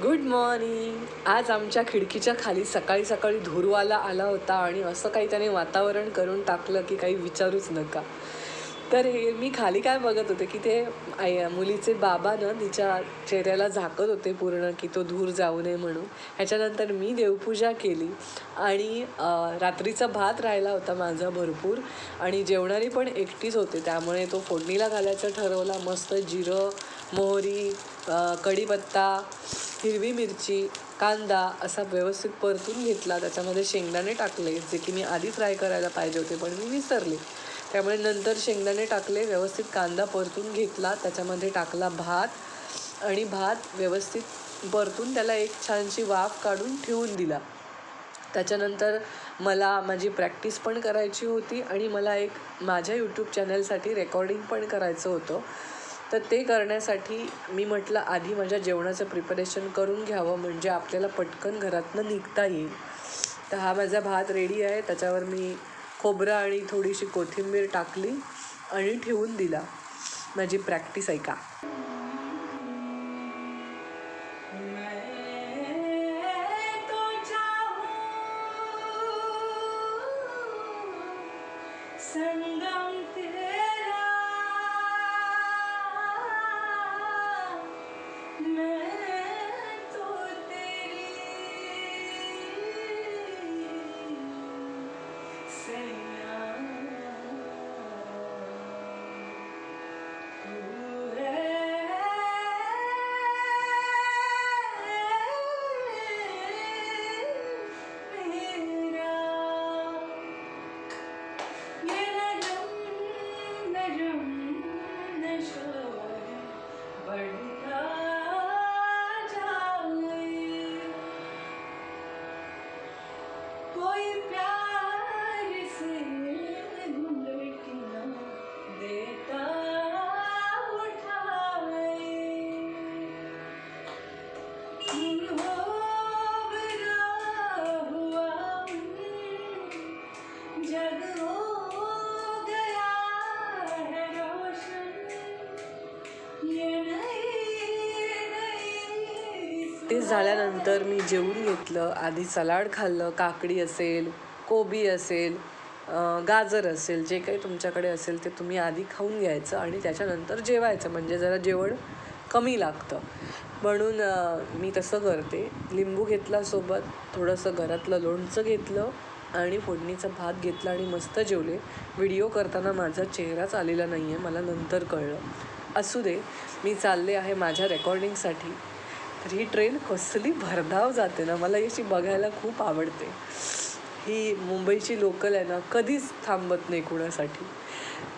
Good morning आज आमच्या खिडकीच्या खाली सकाळी सकाळी धुरवाला आला होता आणि असं काही त्याने वातावरण करून टाकलं की काही विचारूच नका. तर हे मी खाली काय बघत होते की ते आई मुलीचे बाबा ना तिच्या चेहऱ्याला झाकत होते पूर्ण की तो धूर जाऊ नये म्हणून. ह्याच्यानंतर मी देवपूजा केली आणि रात्रीचा भात राहिला होता माझा भरपूर आणि जेवणारी पण एकटीच होते. त्यामुळे तो फोडणीला घालायचा ठरवला. मस्त जिरं मोहरी कढीपत्ता हिरवी मिरची कांदा असा व्यवस्थित परतून घेतला. त्याच्यामध्ये शेंगदाणे टाकले जे की मी आधी फ्राय करायला पाहिजे होते पण मी विसरले. त्यामुळे नंतर शेंगदाणे टाकले व्यवस्थित कांदा परतून घेतला त्याच्यामध्ये टाकला भात आणि भात व्यवस्थित परतून त्याला एक छानशी वाफ काढून ठेवून दिला. त्याच्यानंतर मला माझी प्रॅक्टिस पण करायची होती आणि मला एक माझ्या यूट्यूब चॅनलसाठी रेकॉर्डिंग पण करायचं होतं. तर ते करण्यासाठी मी म्हटलं आधी माझ्या जेवणाचं प्रिपरेशन करून घ्यावं म्हणजे आपल्याला पटकन घरातनं निघता येईल. तर हा माझा भात रेडी आहे त्याच्यावर मी खोबरं आणि थोडीशी कोथिंबीर टाकली आणि ठेवून दिला. माझी प्रॅक्टिस ऐका. संगम तेरा जग हो गया है रोशन ये ते झाल्यानंतर मी जेवून घेतलं आधी सलाड खाल्लं काकडी असेल कोबी असेल गाजर असेल जे काही तुमच्याकडे असेल ते तुम्ही आधी खाऊन घ्यायचं आणि त्याच्यानंतर जेवायचं म्हणजे जरा जेवण कमी लागतं. म्हणून मी तसं करते. लिंबू घेतला सोबत थोडंसं घरातलं लोणचं घेतलं आणि फोडणीचा भात घेतला आणि मस्त जेवले. व्हिडिओ करताना माझा चेहराच आलेला नाही आहे मला नंतर कळलं. असू दे मी चालले आहे माझ्या रेकॉर्डिंगसाठी. तर ही ट्रेन कसली भरधाव जाते ना मला याची बघायला खूप आवडते. ही मुंबईची लोकल आहे ना कधीच थांबत नाही कुणासाठी.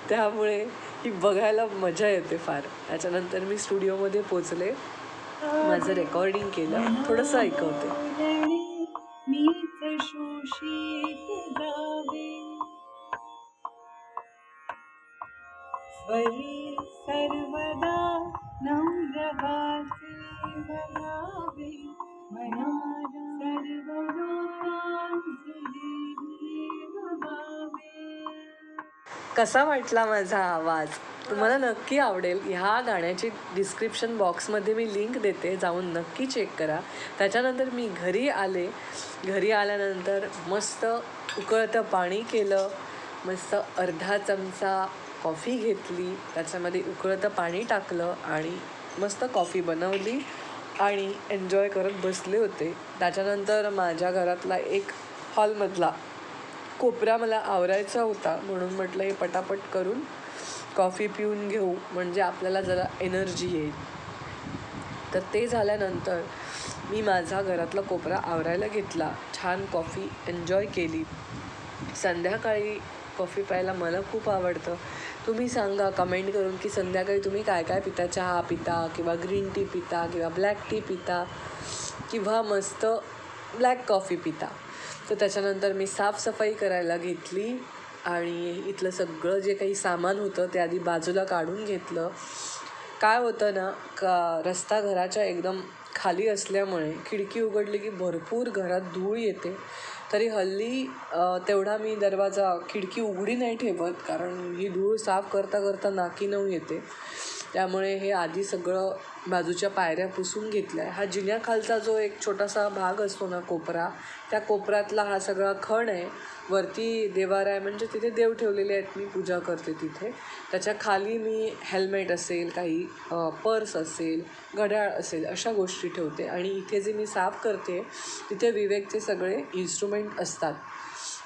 त्यामुळे ही बघायला मजा येते फार. त्याच्यानंतर मी स्टुडिओमध्ये पोचले. माझं रेकॉर्डिंग केलं. थोडंसं ऐकवते. ओलणी शोषित जावे। स्वरी सर्वदा नम्र वाचे मनार सर्व लोकांचे कसा वाटला माझा आवाज? तुम्हाला नक्की आवडेल. ह्या गाण्याची डिस्क्रिप्शन बॉक्समध्ये मी लिंक देते. जाऊन नक्की चेक करा. त्याच्यानंतर मी घरी आले. घरी आल्यानंतर मस्त उकळतं पाणी केलं. मस्त अर्धा चमचा कॉफी घेतली. त्याच्यामध्ये उकळतं पाणी टाकलं आणि मस्त कॉफी बनवली आणि एन्जॉय करत बसले होते. त्याच्यानंतर माझ्या घरातला एक हॉलमधला कोपरा मला आवरायचा होता म्हणून म्हटलं हे पटापट करून कॉफी पिऊन घेऊ म्हणजे आपल्याला जरा एनर्जी येईल. तर ते झाल्यानंतर मी माझा घरातला कोपरा आवरायला घेतला. छान कॉफी एन्जॉय केली. संध्याकाळी कॉफी प्यायला मला खूप आवडतं. तुम्ही सांगा कमेंट करून की संध्याकाळी तुम्ही काय काय पिता? चहा पिता किंवा ग्रीन टी पिता किंवा ब्लॅक टी पिता किंवा मस्त ब्लॅक कॉफी पिता. तर त्याच्यानंतर मी साफसफाई करायला घेतली. आणि इथलं सगळं जे काही सामान होतं ते आधी बाजूला काढून घेतलं. काय होतं ना का रस्ता घराच्या एकदम खाली असल्यामुळे खिडकी उघडली की भरपूर घरात धूळ येते. तरी हल्ली तेवढा मी दरवाजा खिडकी उघडी नाही ठेवत कारण ही धूळ साफ करता करता नाकी नऊ येते. त्यामुळे हे आधी सगळं बाजूच्या पायऱ्या पुसून घेतल्या. आहे हा जिन्याखालचा जो एक छोटासा भाग असतो ना कोपरा त्या कोपऱ्यातला हा सगळा खण आहे. वरती देवारा आहे म्हणजे तिथे देव ठेवलेले आहेत मी पूजा करते तिथे. त्याच्याखाली मी हेल्मेट असेल काही पर्स असेल घड्याळ असेल अशा गोष्टी ठेवते. आणि इथे जे मी साफ करते तिथे विवेकचे सगळे इन्स्ट्रुमेंट असतात.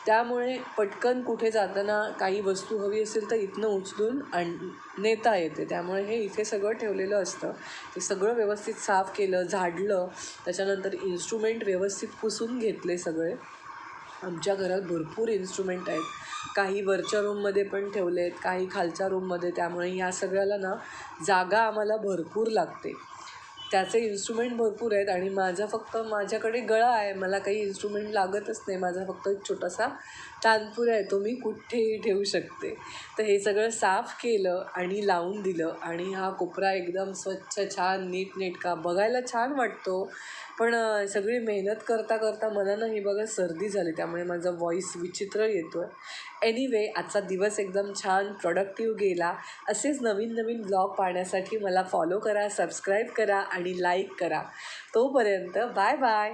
त्यामुळे पटकन कुठे जाताना काही वस्तू हवी असेल तर इथनं उचलून आण नेता येते. त्यामुळे हे इथे सगळं ठेवलेलं असतं. ते सगळं व्यवस्थित साफ केलं झाडलं. त्याच्यानंतर इन्स्ट्रुमेंट व्यवस्थित पुसून घेतले सगळे. आमच्या घरात भरपूर इन्स्ट्रुमेंट आहेत. काही वरच्या रूममध्ये पण ठेवले आहेत काही खालच्या रूममध्ये त्यामुळे ह्या सगळ्याला ना जागा आम्हाला भरपूर लागते. त्याचे इन्स्ट्रुमेंट भरपूर आहेत आणि माझा फक्त माझ्याकडे गळा आहे. मला काही इन्स्ट्रुमेंट लागतच नाही. माझा फक्त एक छोटासा तानपुरा आहे तो मी कुठेही ठेवू शकते. तर हे सगळं साफ केलं आणि लावून दिलं आणि हा कोपरा एकदम स्वच्छ छान नीटनेटका. बघायला छान वाटतो पण सगळी मेहनत करता करता मला ना ही बघा सर्दी झाली त्यामुळे माझा व्हॉईस विचित्र येतो आहे एनिवे आजचा दिवस एकदम छान प्रोडक्टिव्ह गेला. असेच नवीन नवीन ब्लॉग पाहण्यासाठी मला फॉलो करा सबस्क्राईब करा आणि लाईक करा. तोपर्यंत बाय बाय